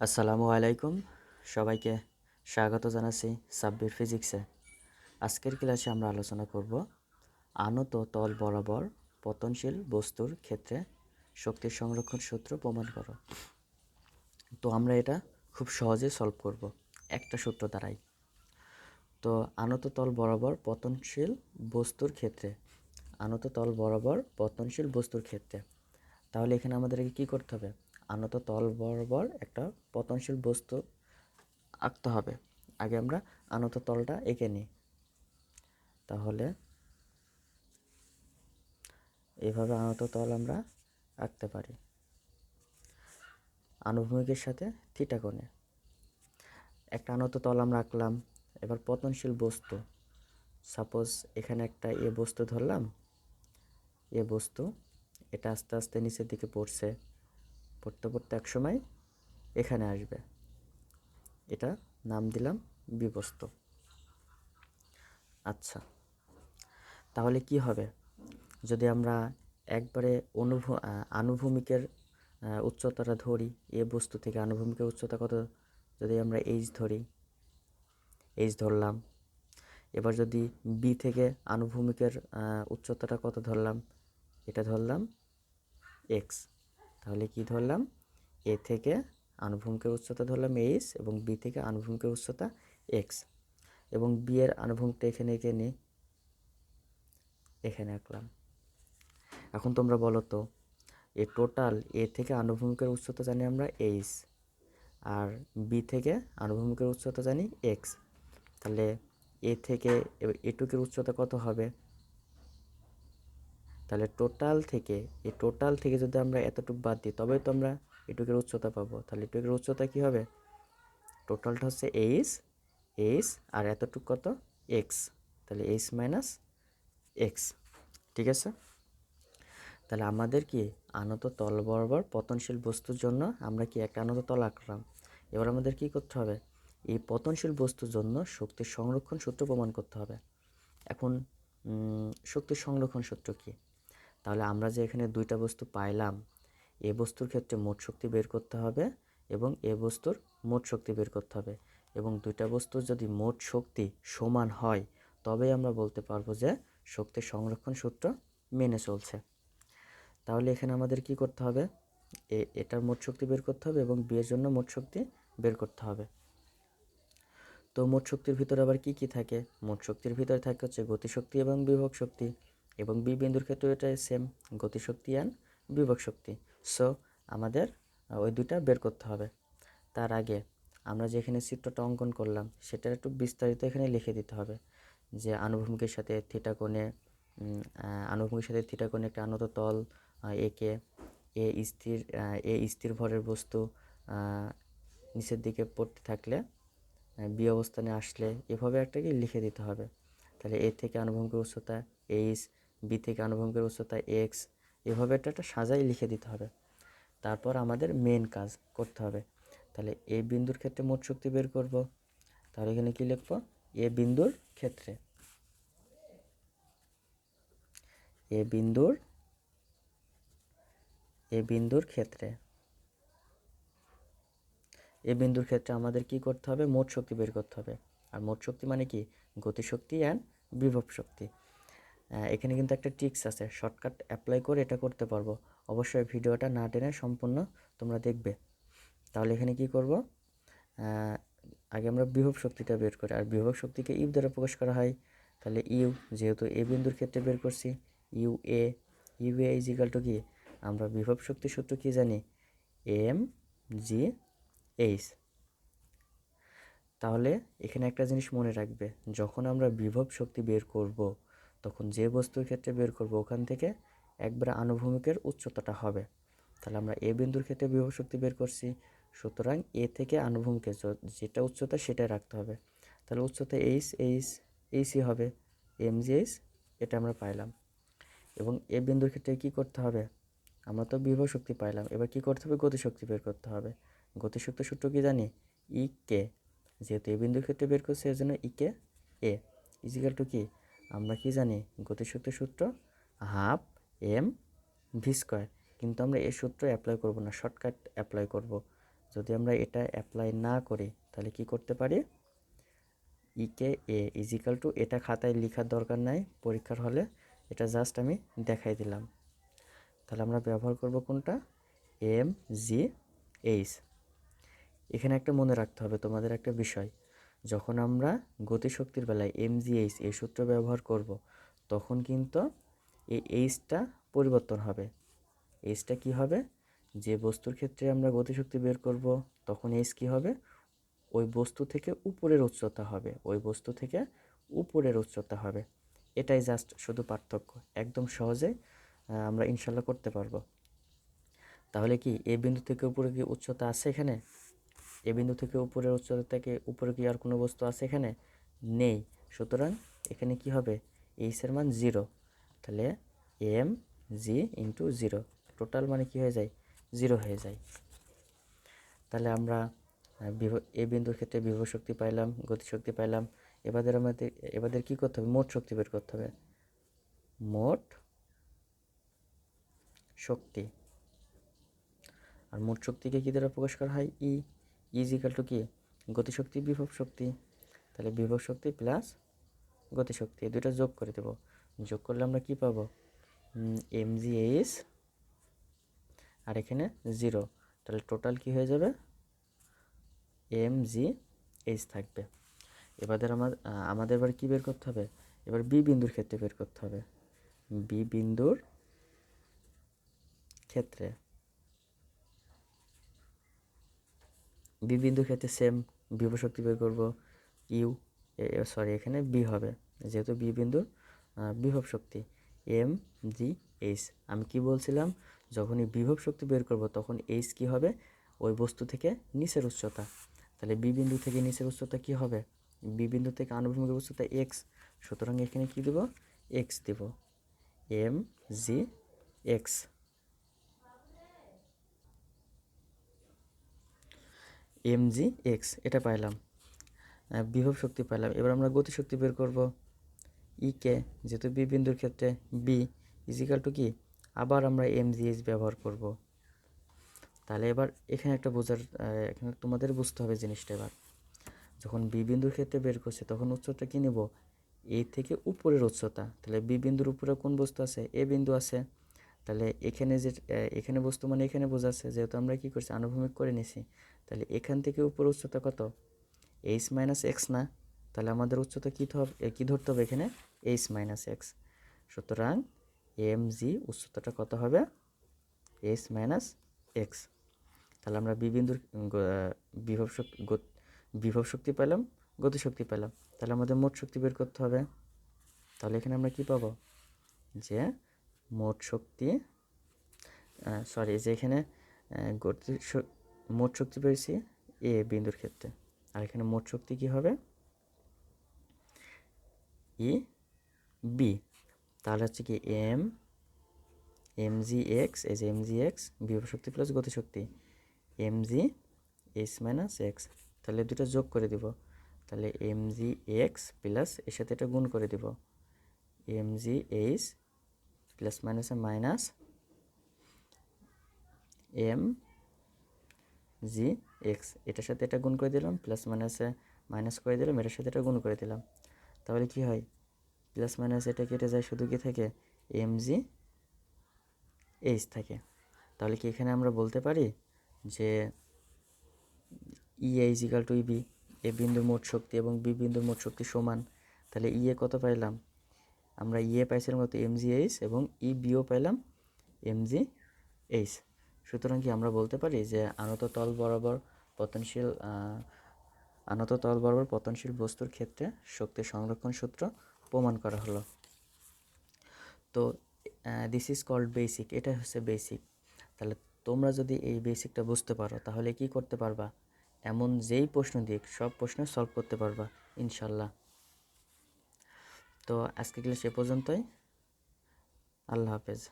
আসসালামু আলাইকুম। সবাইকে স্বাগত জানাচ্ছি সাব্বির ফিজিক্সে। আজকের ক্লাসে আমরা আলোচনা করব আনত তল বরাবর পতনশীল বস্তুর ক্ষেত্রে শক্তির সংরক্ষণ সূত্র প্রমাণ করো। তো আমরা এটা খুব সহজে সলভ করব। একটা সূত্র দ্বারাই। তো আনত তল বরাবর পতনশীল বস্তুর ক্ষেত্রে, আনত তল বরাবর পতনশীল বস্তুর ক্ষেত্রে। তাহলে এখানে আমাদেরকে কি করতে হবে? আনত তল বরাবর একটা পতনশীল বস্তু আঁকতে হবে। আগে আমরা আনত তলটা এঁকে নিই। তাহলে এভাবে আনত তল আমরা আঁকতে পারি। আনুভূমিকের সাথে থিটা কোণে। একটা আনত তল আমরা আঁকলাম, এবার পতনশীল বস্তু। সাপোজ এখানে একটা এ বস্তু ধরলাম, এ বস্তু এটা আস্তে আস্তে নিচের দিকে পড়ছে। পড়তে পড়তে এক সময় এখানে আসবে। এটা নাম দিলাম বিবস্ত। আচ্ছা তাহলে কি হবে? যদি আমরা একবারে অনুভ আনুভূমিকের উচ্চতাটা ধরি, এ বস্তু থেকে আনুভূমিকের উচ্চতা কত? যদি আমরা এইচ ধরি এইচ ধরলাম। এবার যদি বি থেকে আনুভূমিকের উচ্চতাটা কত ধরলাম? এটা ধরলাম এক্স তাহলে কি ধরলাম? এ থেকে আনুভূমিকের উচ্চতা ধরলাম এইচ এবং বি থেকে আনুভূমিকের উচ্চতা এক্স এবং বি এর আনুভূমিকটা এখানে এঁকে নিই। এখানে আঁকলাম। এখন তোমরা বলো তো, এ টোটাল এ থেকে আনুভূমিকের উচ্চতা জানি আমরা এইচ আর বি থেকে আনুভূমিকের উচ্চতা জানি এক্স তাহলে এ থেকে এটুকের উচ্চতা কত হবে? তাহলে টোটাল থেকে, এই টোটাল থেকে যদি আমরা এতটুকু বাদ দিই, তবেই তো আমরা এটুকের উচ্চতা পাবো। তাহলে এটুকের উচ্চতা কি হবে? টোটালটা হচ্ছে এইচ এইচ আর এতটুকু কত? এক্স তাহলে এইচ মাইনাস এক্স ঠিক আছে? তাহলে আমাদের কি আনত তল বরাবর পতনশীল বস্তুর জন্য আমরা কি একটা আনত তল আঁকলাম? এবার আমাদের কি করতে হবে? এই পতনশীল বস্তুর জন্য শক্তির সংরক্ষণ সূত্র প্রমাণ করতে হবে। এখন শক্তির সংরক্ষণ সূত্র কী? তাহলে আমরা যে এখানে দুইটা বস্তু পাইলাম, এ বস্তুর ক্ষেত্রে মোট শক্তি বের করতে হবে এবং এ বস্তুর মোট শক্তি বের করতে হবে। এবং দুইটা বস্তুর যদি মোট শক্তি সমান হয়, তবেই আমরা বলতে পারব যে শক্তির সংরক্ষণ সূত্র মেনে চলছে। তাহলে এখানে আমাদের কি করতে হবে? এ, এটার মোট শক্তি বের করতে হবে এবং বিয়ের জন্য মোট শক্তি বের করতে হবে। তো মোট শক্তির ভিতরে আবার কি কি থাকে? মোট শক্তির ভিতরে থাকে হচ্ছে গতিশক্তি এবং বিভব শক্তি। এবং বি বিন্দুর ক্ষেত্রে এটাই সেম গতিশক্তি অ্যান্ড বিভব শক্তি। সো আমাদের ওই দুইটা বের করতে হবে। তার আগে আমরা যেখানে চিত্রটা অঙ্কন করলাম সেটা একটু বিস্তারিত এখানে লিখে দিতে হবে। যে আনুভূমিকের সাথে থিটা কোণে আনুভূমিকের সাথে থিটা কোণে একটা আনত তল একে এ স্থির এ স্থির ভরের বস্তু নিচের দিকে পড়তে থাকলে বি অবস্থানে আসলে এভাবে একটা কি লিখে দিতে হবে। তাহলে এ থেকে আনুভূমিকের উচ্চতা এইচ বি থেকে আনুভূমিকের উচ্চতা এক্স এভাবে একটা একটা সাজাই লিখে দিতে হবে। তারপর আমাদের মেন কাজ করতে হবে। তাহলে এ বিন্দুর ক্ষেত্রে মোট শক্তি বের করব। তাহলে এখানে কি লিখব? এ বিন্দুর ক্ষেত্রে। এ বিন্দুর এ বিন্দুর ক্ষেত্রে। এ বিন্দুর ক্ষেত্রে আমাদের কি করতে হবে? মোট শক্তি বের করতে হবে। আর মোট শক্তি মানে কি? গতিশক্তি অ্যান্ড বিভব শক্তি। এখানে কিন্তু একটা টিক্স আছে, শর্টকাট অ্যাপ্লাই করে এটা করতে পারব। অবশ্যই ভিডিওটা না টেনে সম্পূর্ণ তোমরা দেখবে। তাহলে এখানে কি করব? আগে আমরা বিভব শক্তিটা বের করি। আর বিভব শক্তিকে ইউ দ্বারা প্রকাশ করা হয়। তাহলে ইউ, যেহেতু এ বিন্দুর ক্ষেত্রে বের করছি, U A U A is equal to কি? আমরা বিভব শক্তি সূত্র কি জানি? M G H. তাহলে এখানে একটা জিনিস মনে রাখবে, যখন আমরা বিভব শক্তি বের করব তখন যে বস্তুর ক্ষেত্রে বের করব ওখান থেকে একবারে আনুভূমিকের উচ্চতাটা হবে। তাহলে আমরা এ বিন্দুর ক্ষেত্রে বিভব শক্তি বের করছি, সুতরাং এ থেকে আনুভূমিকের যেটা উচ্চতা সেটাই রাখতে হবে। তাহলে উচ্চতা এইচ এইচ এইচই হবে এম জি এইচ এটা আমরা পাইলাম। এবং এ বিন্দুর ক্ষেত্রে কি করতে হবে? আমরা তো বিভব শক্তি পাইলাম, এবার কি করতে হবে? গতিশক্তি বের করতে হবে। গতিশক্তি সূত্র কি জানি? ই কে যেহেতু এ বিন্দুর ক্ষেত্রে বের করছে, এর জন্য ই কে এ ইজিক্যাল টু কি? আমরা কি জানি? গতিশক্তির সূত্র হাফ এম ভি স্কোয়ার। কিন্তু আমরা এই সূত্র অ্যাপ্লাই করব না শর্টকাট অ্যাপ্লাই করব। যদি আমরা এটা অ্যাপ্লাই না করি, তাহলে কি করতে পারি? ইকে এ ইজিক্যাল টু এটা খাতায় লেখার দরকার নাই, পরীক্ষার হলে এটা জাস্ট আমি দেখাই দিলাম। তাহলে আমরা ব্যবহার করব কোনটা? এম জি এইচ এখানে একটা মনে রাখতে হবে, তোমাদের একটা বিষয়। যখন আমরা গতিশক্তির বেলায় এম জি এইচ এই সূত্র ব্যবহার করব, তখন কিন্তু এই এইচটা পরিবর্তন হবে। এইচটা কি হবে? যে বস্তুর ক্ষেত্রে আমরা গতিশক্তি বের করব, তখন এইচ কি হবে? ওই বস্তু থেকে উপরের উচ্চতা হবে, ওই বস্তু থেকে উপরের উচ্চতা হবে। এটাই জাস্ট শুধু পার্থক্য, একদম সহজে আমরা ইনশাল্লাহ করতে পারব। তাহলে কি, এ বিন্দু থেকে উপরে কি উচ্চতা আছে এখানে? এ বিন্দু থেকে উপরের উচ্চতা থেকে উপরে কি আর কোনো বস্তু আছে এখানে? নেই। সুতরাং এখানে কি হবে? এইচের মান জিরো তাহলে M G into zero total মানে কি হয়ে যায়? জিরো হয়ে যায়। তাহলে আমরা এ বিন্দুর ক্ষেত্রে বিভব শক্তি পাইলাম গতিশক্তি পাইলাম। এবাদের আমাদের এবাদের কি করতে হবে? মোট শক্তি বের করতে হবে। মোট শক্তি। আর মোট শক্তিকে কী দ্বারা প্রকাশ করা হয়? ই ইজিক্যাল টু কি? গতিশক্তি, বিভব শক্তি। তাহলে বিভব শক্তি প্লাস গতিশক্তি, এই দুইটা যোগ করে দেব। যোগ করলে আমরা কি পাবো? এম জি এইচ আর এখানে জিরো তাহলে টোটাল কি হয়ে যাবে? এম জি এইচ থাকবে। এবারে আমার আমাদের এবার কী বের করতে হবে? এবার বি বিন্দুর ক্ষেত্রে বের করতে হবে। বি বিন্দুর ক্ষেত্রে। বি বিন্দুর ক্ষেত্রে সেম বিভব শক্তি বের করব ইউ সরি এখানে বি হবে। যেহেতু বি বিন্দুর আহ, বিভব শক্তি এম জি এইচ আমি কি বলছিলাম? যখনই বিভব শক্তি বের করব তখন এইচ কি হবে? ওই বস্তু থেকে নিচের উচ্চতা। তাহলে বি বিন্দু থেকে নিচের উচ্চতা কি হবে? বি বিন্দু থেকে আনুভূমিক উচ্চতা এক্স সুতরাং এখানে কি দেব? এক্স দেব। M G X G X এটা পাইলাম। বিভব শক্তি পাইলাম। এবার আমরা গতিশক্তি বের করব ই কে যেহেতু বি বিন্দুর ক্ষেত্রে বি ইজিক্যাল টু কি? আবার আমরা এম জি এইচ ব্যবহার করব। তাহলে এবার এখানে একটা বোঝার এখানে তোমাদের বুঝতে হবে জিনিসটা এবার। যখন বি বিন্দুর ক্ষেত্রে বের করছে, তখন উচ্চতা কি নেব? এ থেকে উপরের উচ্চতা তাহলে বি বিন্দুর উপরে কোন বস্তু আছে? এ বিন্দু আছে। তাহলে এখানে যে এখানে বস্তু মানে এখানে বোঝাচ্ছে। যেহেতু আমরা কি করছি? আনুভূমিক করে নিছি। তাহলে এখান থেকে উপর উচ্চতা কত? এইচ মাইনাস এক্স না? তাহলে আমাদের উচ্চতা কী হবে কী ধরতে হবে এখানে? এইচ মাইনাস এক্স সুতরাং এম জি উচ্চতাটা কত হবে? এইচ মাইনাস এক্স তাহলে আমরা বি বিন্দুর উম, গ- আহ, বিভব শক্তি বিভব শক্তি পেলাম গতিশক্তি পেলাম। তাহলে আমাদের মোট শক্তি বের করতে হবে। তাহলে এখানে আমরা কি পাবো? যে মোট শক্তি সরি যে এখানে গতি মোট শক্তি পেয়েছি এ বিন্দুর ক্ষেত্রে। আর এখানে মোট শক্তি কি হবে? ই বি তাহলে হচ্ছে কি এম এম জি এক্স যে এম জি এক্স বিভব শক্তি প্লাস গতিশক্তি। M G H minus X তাহলে দুটো যোগ করে দিব। তাহলে এম জি এক্স প্লাস এর সাথে এটা গুণ করে দিব। এম জি এইচ প্লাস মাইনাসে মাইনাস এম জি এক্স এটার সাথে এটা গুণ করে দিলাম প্লাস মাইনাসে মাইনাস করে দিলাম, এটার সাথে এটা গুণ করে দিলাম। তাহলে কি হয়? প্লাস মাইনাস এটা কেটে যায় শুধু কি থাকে? এম জি এইচ থাকে। তাহলে কি এখানে আমরা বলতে পারি যে E H equal to EB A বিন্দুর মোট শক্তি এবং বি বিন্দুর মোট শক্তি সমান। তাহলে ই এ কত পাইলাম? আমরা ই এ পাইছিলাম কত? এম জি এইচ এবং ই বিও পাইলাম এম জি এইচ সুতরাং কি আমরা বলতে পারি যে আনত তল বরাবর পতনশীল আনত তল বরাবর পতনশীল বস্তুর ক্ষেত্রে শক্তি সংরক্ষণ সূত্র প্রমাণ করা হলো। তো দিস ইজ কল্ড বেসিক এটা হচ্ছে বেসিক তাহলে তোমরা যদি এই বেসিকটা বুঝতে পারো, তাহলে কি করতে পারবা? এমন যেই প্রশ্ন দিক সব প্রশ্ন সলভ করতে পারবা, ইনশাল্লাহ। তো আজকে ক্লাস এ পর্যন্তই। আল্লাহ হাফেজ।